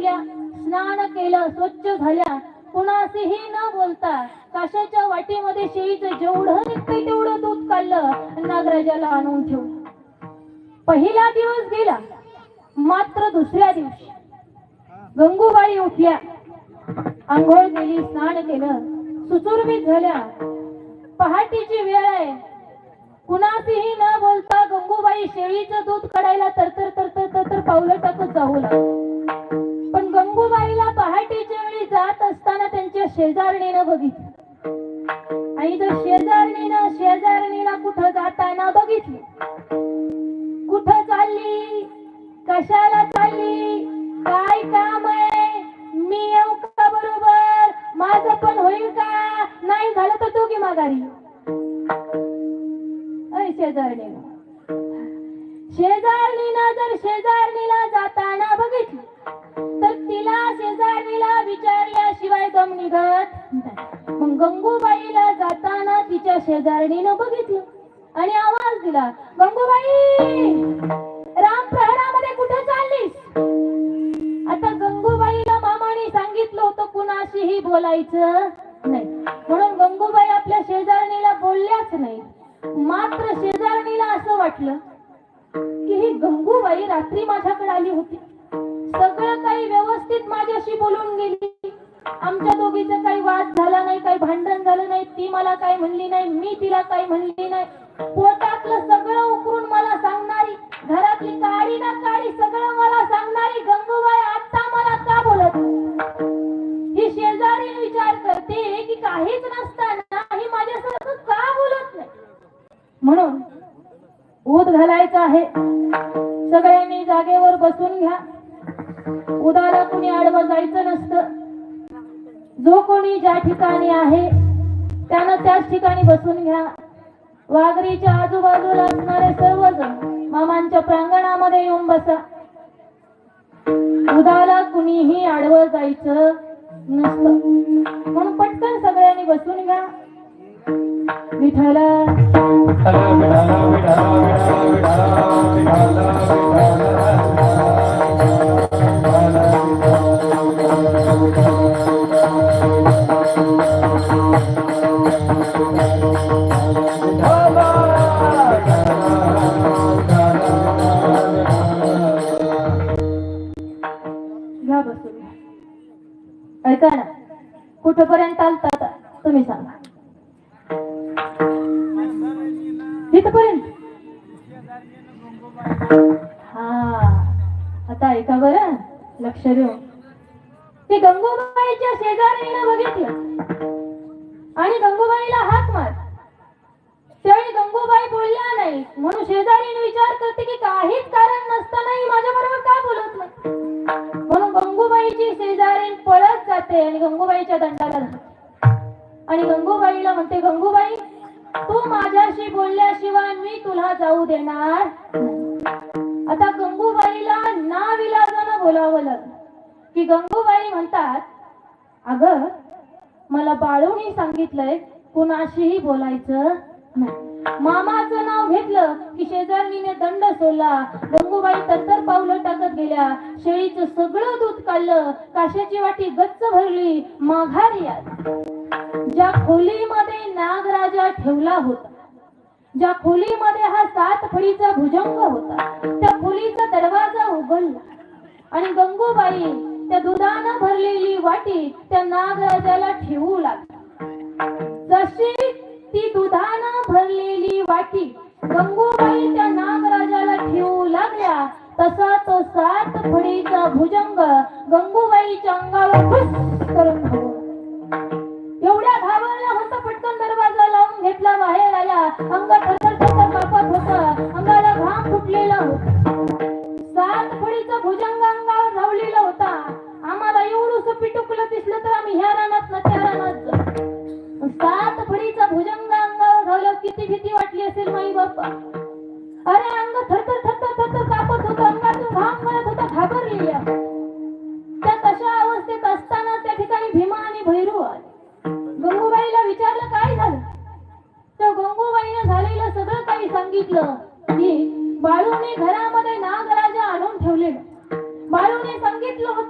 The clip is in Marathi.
उठल्या स्नान केलं स्वच्छ झाल्या. कुणाशीही न बोलता काशाच्या वाटीमध्ये शेळीच जेवढं निघतंय तेवढं दूध काढलं नागराजाला आणून ठेवलं. पहिला दिवस गेला मात्र दुसऱ्या दिवशी गंगूबाई उठल्या. आंघोळ केली स्नान केलं सुचुरबीत झाल्या. पहाटीची वेळ आहे. कुणाशीही न बोलता गंगूबाई शेळीचं दूध काढायला तरतर तरतर तरतर पावलं टाकत जाऊ लागली. शेजारणीनं बघितलं. आणि जर शेजारणीनं शेजारणीला कुठं जाताना बघितलं कुठं चालली कशाला चालली काय काम आहे मी येऊ का बरोबर माझं पण होईल का नाही झालं तर तू की माघारी शेजारणीनं. शेजारणीनं जर शेजार एकदम निघत मग गंगूबाईला जाताना तिच्या शेजारणीनं बघितलं आणि आवाज दिला गंगूबाई राम प्रहरामध्ये कुठे चाललीस? आता गंगूबाईला मामाने सांगितलं होतं कुणाशीही बोलायचं नाही. म्हणून गंगूबाई आपल्या शेजारणीला बोलल्याच नाही. मात्र शेजारणीला असं वाटलं की ही गंगूबाई रात्री माझ्याकडे आली होती. सगळं काही व्यवस्थित माझ्याशी बोलून गेली. आमच्या दोघीच काही वाद झाला नाही काही भांडण झालं नाही ती मला काही म्हणली नाही मी तिला काही म्हणली नाही. पोटातलं सगळं उकरून मला सांगणारी घरातली काळी ना काळी सगळं मला सांगणारी गंगूबाई आता मला का बोलत? ही शेजारी विचार करते की काहीच नसताना ही माझ्यासारखं का बोलत नाही? म्हणून ऊत घालायचं आहे. सगळ्यांनी जागेवर बसून घ्या. उदाला कुणी आडवं जायचं नसतं. जो कोणी ज्या ठिकाणी आहे त्यानं त्याच ठिकाणी बसून घ्या. वाघरीच्या आजूबाजूला असणारे सर्वजण मामांच्या प्रांगणामध्ये येऊन बसा. उदाला कुणीही आडवं जायचं नसतं. म्हणून पटकन सगळ्यांनी बसून घ्या. विठ्ठला कुठपर्यंत आता तुम्ही सांगा. इथपर्यंत? हा आता ऐका बर लक्ष देऊ ते गंगूबाईच्या शेजारीनं बघितलं. आणि गंगूबाईला हाक मार. त्यावेळी गंगूबाई बोलल्या नाही. म्हणून शेजारीने विचार करते की काहीच कारण नसतानाही माझ्या बरोबर का बोलत नाही? म्हणून गंगूबाईची शेजारी पळत जाते आणि गंगूबाईच्या दंडाला धरते. आणि गंगूबाईला म्हणते गंगूबाई तू माझ्याशी बोलल्याशिवाय मी तुला जाऊ देणार आता गंगूबाईला नाविलाजानं बोलावं लागलं. की गंगूबाई म्हणतात अगं मला बाळूनी सांगितलंय कुणाशीही बोलायचं नाही. मामाचं नाव घेतलं की शेजारणीने दंड सोडला. गंगूबाई तत्तर पावलं टाकत गेल्या. शेळीचं सगळं दूध काढलं. काशाची वाटी गच्च भरली. माघारी ज्या खोलीमध्ये नागराजा ठेवला होता ज्या खोलीमध्ये हा सात फळीचा भुजंग होता त्या खोलीचा दरवाजा उघडला. आणि गंगूबाई त्या दुधानं भरलेली वाटी त्या नागराजाला ठेवू लागली. जशी सात फळीचा भुजंग गंगूबाईच्या अंगावर करून एवढ्या घाबरल्या होता पटकन दरवाजा लावून घेतला बाहेर आला अंग सांगितलं. की बाळूने घरामध्ये नागराजा आणून ठेवलेलं. बाळूने सांगितलं होतं